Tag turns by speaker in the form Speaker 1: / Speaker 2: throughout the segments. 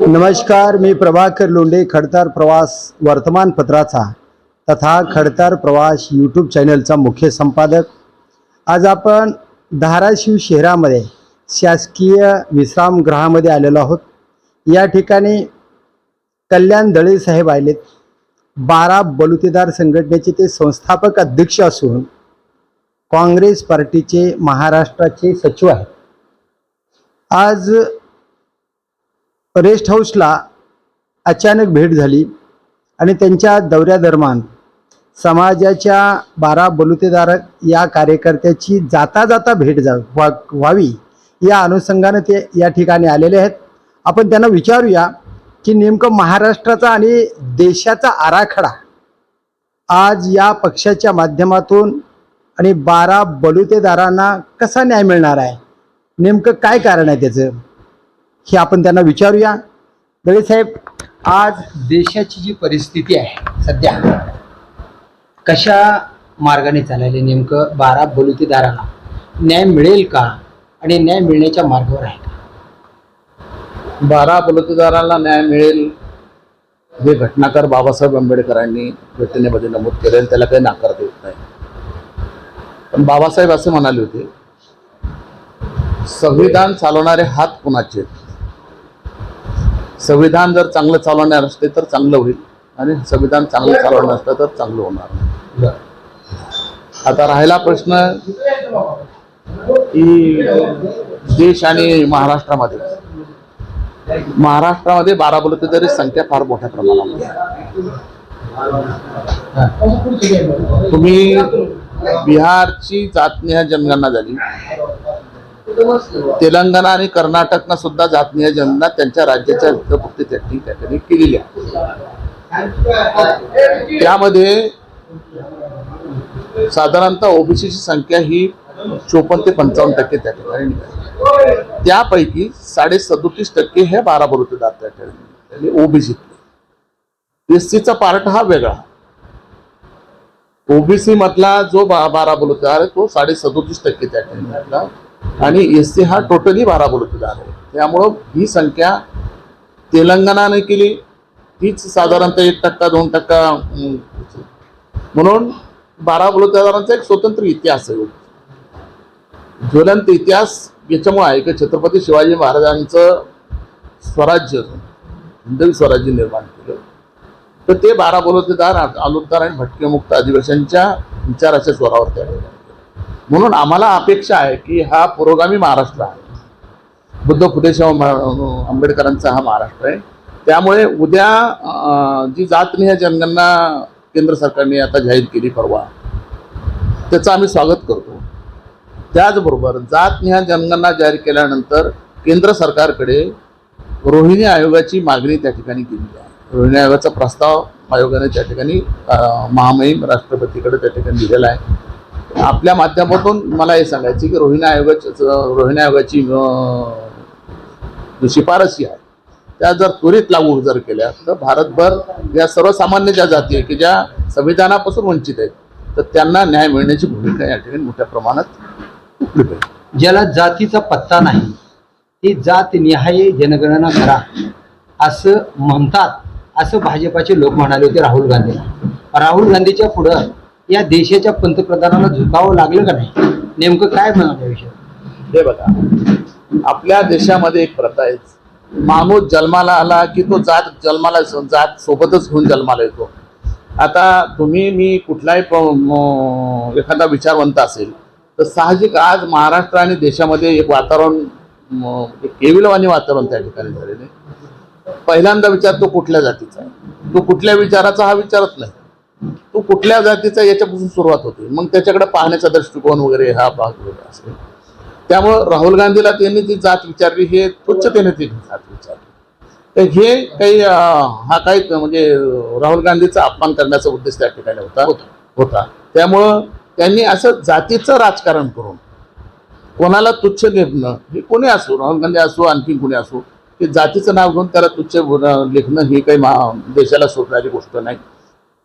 Speaker 1: नमस्कार मी प्रभाकर लोंढे खडतर प्रवास वर्तमानपत्राचा तथा खडतर प्रवास यूट्यूब चॅनलचा मुख्य संपादक. आज आपण धाराशिव शहरामध्ये शासकीय विश्रामगृहामध्ये आलेलो आहोत. या ठिकाणी कल्याण दळे साहेब आलेत. बारा बलुतेदार संघटनेचे ते संस्थापक अध्यक्ष असून काँग्रेस पार्टीचे महाराष्ट्राचे सचिव आहेत. आज रेस्ट हाऊसला अचानक भेट झाली आणि त्यांच्या दौऱ्यादरम्यान समाजाच्या बारा बलुतेदार या कार्यकर्त्याची जाता जाता भेट जा व्हा व्हावी या अनुषंगानं ते या ठिकाणी आलेले आहेत. आपण त्यांना विचारूया की नेमकं महाराष्ट्राचा आणि देशाचा आराखडा आज या पक्षाच्या माध्यमातून आणि बारा बलुतेदारांना कसा न्याय मिळणार आहे? नेमकं काय कारण आहे त्याचं? हे आपण त्यांना विचारूया. दळेसाहेब आज देशाची जी परिस्थिती आहे सध्या कशा मार्गाने चालायला नेमकं? बारा बलुतेदारांना न्याय मिळेल का? आणि न्याय मिळण्याच्या मार्गावर आहे का?
Speaker 2: बारा बलुतेदारांना न्याय मिळेल. हे घटनाकार बाबासाहेब आंबेडकरांनी घटनेमध्ये नमूद केले त्याला काही नाकार देत नाही. पण बाबासाहेब असे म्हणाले होते संविधान चालवणारे हात कुणाचे आहेत? संविधान जर चांगलं चालवणार असते तर चांगलं होईल. आणि संविधान चांगलं चालवणार असतं तर चांगलं होणार. आता राहिला प्रश्न की देश आणि महाराष्ट्रामध्ये. महाराष्ट्रामध्ये बारा बलुतेदारी संख्या फार मोठ्या प्रमाणामध्ये. तुम्ही बिहारची जातनिहाय जनगणना झाली. तेलंगणा आणि कर्नाटकनं सुद्धा जातनीय जनता त्यांच्या राज्याच्या हितपुरती त्यांनी त्या ठिकाणी केलेली आहे त्यामध्ये साधारणतः ओबीसीची संख्या ही चोपन्न ते पंचावन्न टक्के त्या ठिकाणी निघाली. त्यापैकी साडे सदोतीस टक्के हे बारा बरोतेदार त्या ठिकाणी ओबीसीतले एस सीचा पार्ट हा वेगळा. ओबीसी मधला जो बा बारा बरोतेदार आहे तो साडे सदोतीस टक्के त्या ठिकाणी आणि एस सी हा टोटली बारा बलुतेदार आहे. त्यामुळं ही संख्या तेलंगणाने केली. तीच साधारणतः एक टक्का दोन टक्का म्हणून बारा बलुतेदारांचा एक स्वतंत्र इतिहास आहे. ज्वलंत इतिहास याच्यामुळे आहे की छत्रपती शिवाजी महाराजांचं स्वराज्य हिंदवी स्वराज्य निर्माण केलं. तर ते बारा बलुतेदार आलुतदार आणि भटकेमुक्त अधिवेशनच्या विचाराच्या स्वरावर त्या म्हणून आम्हाला अपेक्षा आहे की हा पुरोगामी महाराष्ट्र आहे. बुद्ध फुले महा- आंबेडकरांचा हा महाराष्ट्र आहे. त्यामुळे उद्या जी जातनिहाय जनगणना केंद्र सरकारने आता जाहीर केली परवा त्याचं आम्ही स्वागत करतो. त्याचबरोबर जातनिहाय जनगणना जाहीर केल्यानंतर केंद्र सरकारकडे रोहिणी आयोगाची मागणी त्या ठिकाणी केली आहे. रोहिणी आयोगाचा प्रस्ताव आयोगाने त्या ठिकाणी महामहिम राष्ट्रपतीकडे त्या ठिकाणी दिलेला आहे. आपल्या माध्यमातून मला हे सांगायचे की रोहिणी आयोगाची रोहिणी आयोगाची जी शिफारसी आहे त्या जर त्वरित लागू जर केल्या तर भारतभर या सर्वसामान्य ज्या जाती आहे की ज्या संविधानापासून वंचित आहेत तर त्यांना न्याय मिळण्याची भूमिका या ठिकाणी मोठ्या प्रमाणात
Speaker 1: ज्याला जातीचा पत्ता नाही ती जात निहाय जनगणना करा असं म्हणतात असं भाजपाचे लोक म्हणाले होते राहुल गांधी. राहुल गांधीच्या पुढं या देशाच्या पंतप्रधानाला झुकावं लागलं का नाही? नेमकं काय म्हणाल विषय
Speaker 2: हे बघा आपल्या देशामध्ये एक प्रथा आहे. माणूस जन्माला आला की तो जात जन्माला जात सोबतच घेऊन जन्माला येतो. आता तुम्ही मी कुठलाही एखादा विचारवंत असेल तर साहजिक आज महाराष्ट्र आणि देशामध्ये एक वातावरण एक केविलवाणी वातावरण त्या ठिकाणी झालेले पहिल्यांदा विचार तो कुठल्या जातीचा आहे? तो कुठल्या विचाराचा हा विचारत नाही. तो कुठल्या जातीचा याच्यापासून सुरुवात होते? मग त्याच्याकडे पाहण्याचा दृष्टिकोन वगैरे हा भाग वेगळा असेल. त्यामुळं राहुल गांधीला त्यांनी ती जात विचारली हे तुच्छतेने ती जात विचारली. तर हे काही हा काही म्हणजे राहुल गांधीचा अपमान करण्याचा उद्देश त्या ठिकाणी होता होता त्यामुळं त्यांनी असं जातीचं राजकारण करून कोणाला तुच्छ लेखणं हे कोणी असो राहुल गांधी असो आणखी कोणी असो ते जातीचं नाव घेऊन त्याला तुच्छ लेखणं ही काही महा देशाला सोडणारी गोष्ट नाही.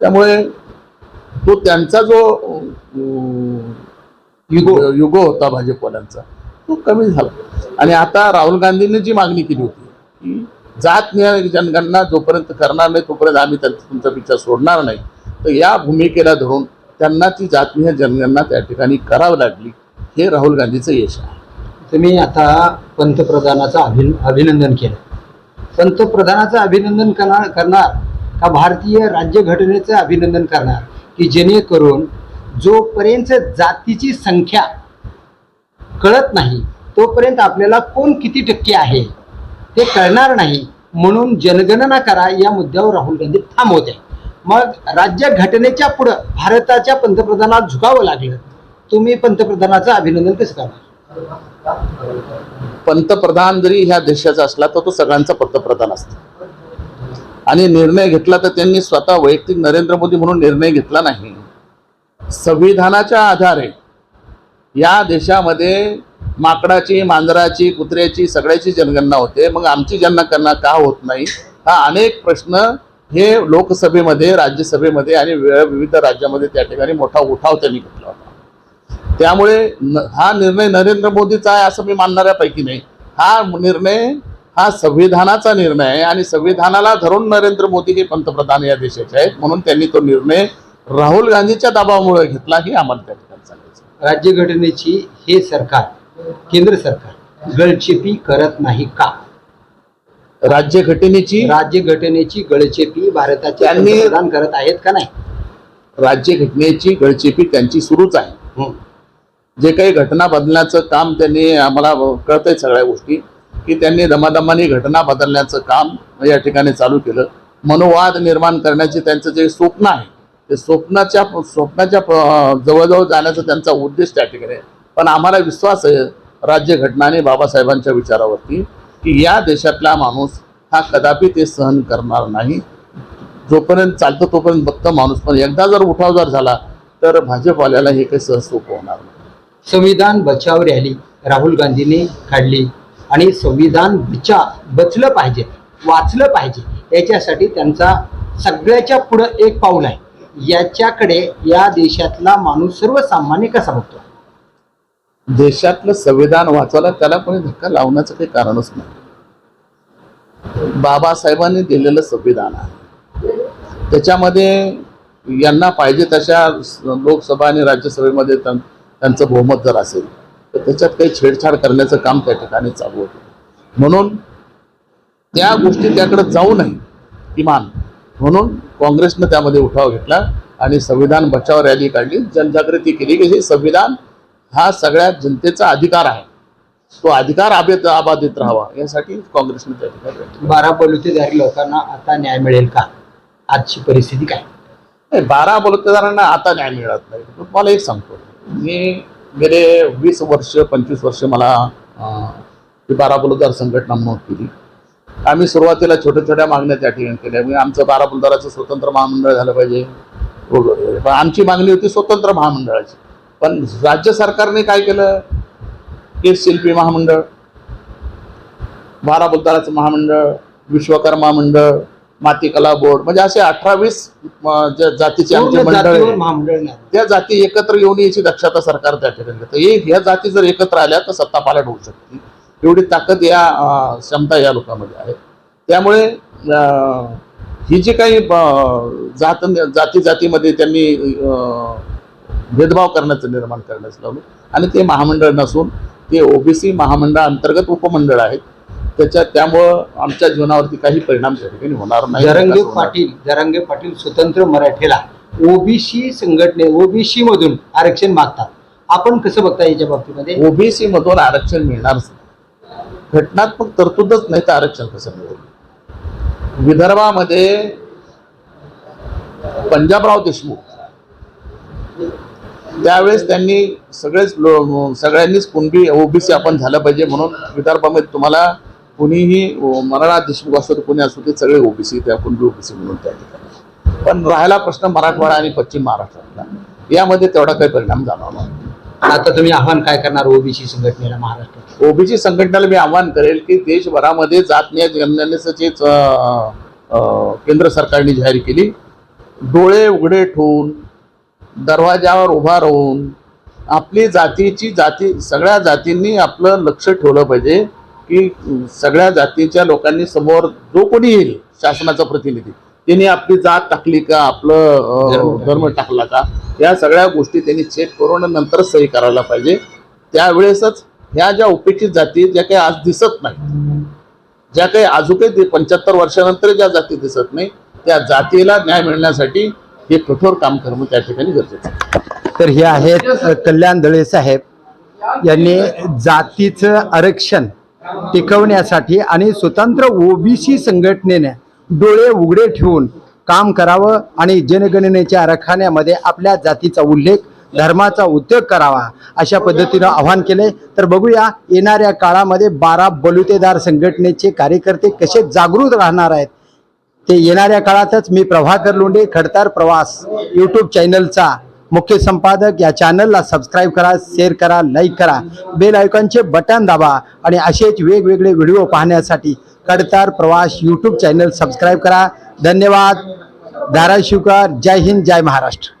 Speaker 2: त्यामुळे तो त्यांचा जो युगो. युगो होता भाजपवाल्यांचा तो कमी झाला. आणि आता राहुल गांधींनी जी मागणी केली होती की जात निहाय जनगणना जोपर्यंत करणार नाही तोपर्यंत आम्ही त्यांचा तुमचा पिच्छा सोडणार नाही. तर या भूमिकेला धरून त्यांना ती जातनिहाय जनगणना त्या ठिकाणी करावी लागली हे राहुल गांधीचं यश आहे.
Speaker 1: तुम्ही आता पंतप्रधानाचं अभि अभिनंदन केलं. पंतप्रधानाचं अभिनंदन करणार करणार का भारतीय राज्यघटनेचं अभिनंदन करणार? की जेणेकरून जोपर्यंत जातीची संख्या कळत नाही तोपर्यंत आपल्याला कोण किती टक्के आहे ते कळणार नाही. म्हणून जनगणना करा या मुद्द्यावर राहुल गांधी थांबवते मग राज्यघटनेच्या पुढं भारताच्या पंतप्रधानाला झुकावं लागलं तुम्ही पंतप्रधानाचं अभिनंदन कसं करणार?
Speaker 2: पंतप्रधान जरी ह्या देशाचा असला तर तो सगळ्यांचा पंतप्रधान असतो. आणि निर्णय घेतला तर त्यांनी स्वतः वैयक्तिक नरेंद्र मोदी म्हणून निर्णय घेतला नाही. संविधानाच्या आधारे या देशामध्ये माकडाची मांजराची कुत्र्याची सगळ्याची जनगणना होते. मग आमची जनगणना का होत नाही? हा अनेक प्रश्न हे लोकसभेमध्ये राज्यसभेमध्ये आणि वेळ- विविध राज्यामध्ये त्या ठिकाणी मोठा उठाव त्यांनी घेतला होता. त्यामुळे न- हा निर्णय नरेंद्र मोदीचा आहे असं मी मानणाऱ्यापैकी नाही. हा निर्णय हा संविधानाचा निर्णय आहे आणि संविधानाला धरून नरेंद्र मोदी हे पंतप्रधान या देशाचे आहेत म्हणून त्यांनी तो निर्णय राहुल गांधीच्या दबावामुळे घेतला हे आम्हाला त्या ठिकाणी सांगायचं
Speaker 1: राज्यघटनेची हे सरकार केंद्र सरकार गळचेपी करत नाही का?
Speaker 2: राज्यघटनेची
Speaker 1: राज्यघटनेची गळचेपी भारताचे
Speaker 2: त्यांनी-
Speaker 1: करत आहेत का नाही?
Speaker 2: राज्यघटनेची गळचेपी त्यांची सुरूच आहे. जे काही घटना बदलण्याचं काम त्यांनी आम्हाला कळतंय सगळ्या गोष्टी. की त्यांनी दमादमाने घटना बदलण्याचं काम या ठिकाणी चालू केलं. मनोवाद निर्माण करण्याचे त्यांचं जे स्वप्न आहे ते स्वप्नाच्या स्वप्नाच्या जवळजवळ जाण्याचा त्यांचा उद्देश त्या ठिकाणी आहे. पण आम्हाला विश्वास आहे राज्य घटनाने बाबासाहेबांच्या विचारावरती की या देशातला माणूस हा कदापि ते सहन करणार नाही. जोपर्यंत चालतं तोपर्यंत बघतं माणूस. पण एकदा जर उठाव जर झाला तर भाजपवाल्याला हे काही सहज सोपं होणार नाही.
Speaker 1: संविधान बचाव रॅली राहुल गांधींनी काढली. आणि संविधान विचार बचलं पाहिजे वाचलं पाहिजे. याच्यासाठी त्यांचा सगळ्याच्या पुढं एक पाऊल आहे. याच्याकडे या देशातला माणूस सर्वसामान्य कसा बघतो?
Speaker 2: देशातलं संविधान वाचवायला त्याला कोणी धक्का लावण्याचं काही कारणच नाही. बाबासाहेबांनी दिलेलं संविधान आहे. त्याच्यामध्ये यांना पाहिजे तशा लोकसभा आणि राज्यसभेमध्ये त्यांचं बहुमत जर असेल तर त्याच्यात काही छेडछाड करण्याचं काम त्या ठिकाणी चालू होतं. म्हणून त्या गोष्टी त्याकडे जाऊ नये किमान. म्हणून काँग्रेसनं त्यामध्ये उठाव घेतला आणि संविधान बचाव रॅली काढली. जनजागृती केली की हे संविधान हा सगळ्या जनतेचा अधिकार आहे. तो अधिकार आबेत अबाधित राहावा यासाठी काँग्रेसने त्या ठिकाणी
Speaker 1: बारा बलुतेदारी लोकांना आता न्याय मिळेल का? आजची परिस्थिती काय?
Speaker 2: नाही, बारा बलुतेदारांना आता न्याय मिळत नाही. पण मला एक सांगतो. मी गेले वीस वर्ष पंचवीस वर्ष मला ती बारा संघटना म्हणून केली आम्ही सुरुवातीला छोट्या छोट्या मागण्या त्या ठिकाणी केल्या. म्हणजे आमचं बारा स्वतंत्र महामंडळ झालं पाहिजे. वगैरे पण आमची मागणी होती स्वतंत्र महामंडळाची. पण राज्य सरकारने काय केलं? की शिल्पी महामंडळ बारा महामंडळ विश्वकर्मा मंडळ माती कला बोर्ड म्हणजे असे अठरा वीस अं, ज्या जातीचे आमचे मंडळ त्या जाती एकत्र येऊन याची दक्षता सरकार त्या ठिकाणी घेतं. हे ह्या जाती जर एकत्र आल्या तर सत्ता पालट होऊ शकते. एवढी ताकद या क्षमता या लोकांमध्ये आहे. त्यामुळे ही जी काही जात जाती जातीमध्ये त्यांनी भेदभाव करण्याचं निर्माण करण्याचं लावलं. आणि ते महामंडळ नसून ते ओबीसी महामंडळ अंतर्गत उपमंडळ आहेत. त्याच्यात त्यामुळं आमच्या जीवनावरती काही परिणाम त्या ठिकाणी होणार नाही.
Speaker 1: जरंगे. पाटील जरंगे पाटील स्वतंत्र मराठीला ओबीसी संघटने ओबीसी मधून आरक्षण मागतात. आपण कसं बघता याच्या बाबतीमध्ये?
Speaker 2: ओबीसी मधून आरक्षण मिळणारच नाही. घटनात्मक तरतूदच नाही तर आरक्षण कसं मिळेल? विदर्भामध्ये पंजाबराव देशमुख. त्यावेळेस त्यांनी सगळेच सगळ्यांनीच कुणबी ओबीसी आपण झालं पाहिजे म्हणून विदर्भामध्ये तुम्हाला कुणीही मराठा देशमुख असो तर कुणी असो ते सगळे ओबीसी त्या कुणबी ओबीसी म्हणून त्या ठिकाणी. पण राहायला प्रश्न मराठवाडा आणि पश्चिम महाराष्ट्रातला. यामध्ये तेवढा काही परिणाम जाणवला नाही.
Speaker 1: आता तुम्ही आव्हान काय करणार ओबीसी संघटनेला महाराष्ट्रात?
Speaker 2: ओबीसी संघटनेला मी आव्हान करेल की देशभरामध्ये जातनीय जनगणनेचं जे अं, अं, केंद्र सरकारने जाहीर केली डोळे उघडे ठेवून दरवाजावर उभा राहून आपली जातीची जाती सगळ्या जातींनी आपलं लक्ष ठेवलं पाहिजे. की सगळ्या जातीच्या लोकांनी समोर जो कोणी येईल शासनाचा प्रतिनिधी त्यांनी आपली जात टाकली का आपलं धर्म टाकला. का या सगळ्या गोष्टी त्यांनी चेक करून नंतर सही करायला पाहिजे. त्यावेळेसच ह्या ज्या उपेक्षित जाती ज्या काही आज दिसत नाही ज्या काही अजूनही पंच्याहत्तर वर्षानंतर ज्या जाती दिसत नाही त्या जातीला न्याय मिळण्यासाठी हे कठोर काम करणं त्या ठिकाणी गरजेचं आहे.
Speaker 1: तर हे आहेत कल्याण दळे साहेब यांनी जातीचं आरक्षण टिकवण्यासाठी आणि स्वतंत्र ओबीसी संघटनेने डोळे उघडे ठेवून काम करावं आणि जनगणनेच्या आराखड्यामध्ये आपल्या जातीचा उल्लेख धर्माचा उद्योग करावा अशा पद्धतीनं आवाहन केले तर बघूया येणाऱ्या काळामध्ये बारा बलुतेदार संघटनेचे कार्यकर्ते कसे जागृत राहणार आहेत? ते येणाऱ्या काळातच मी प्रभाकर लोंढे खडतार प्रवास यूट्यूब चॅनलचा मुख्य संपादक या चॅनलला सबस्क्राईब करा शेअर करा लाईक करा. बेल आयकॉनचे बटन दाबा आणि असेच वेगवेगळे व्हिडिओ पाहण्यासाठी कडतार प्रवास यूट्यूब चॅनल सबस्क्राईब करा. धन्यवाद. धाराशिवकर. जय हिंद जय महाराष्ट्र.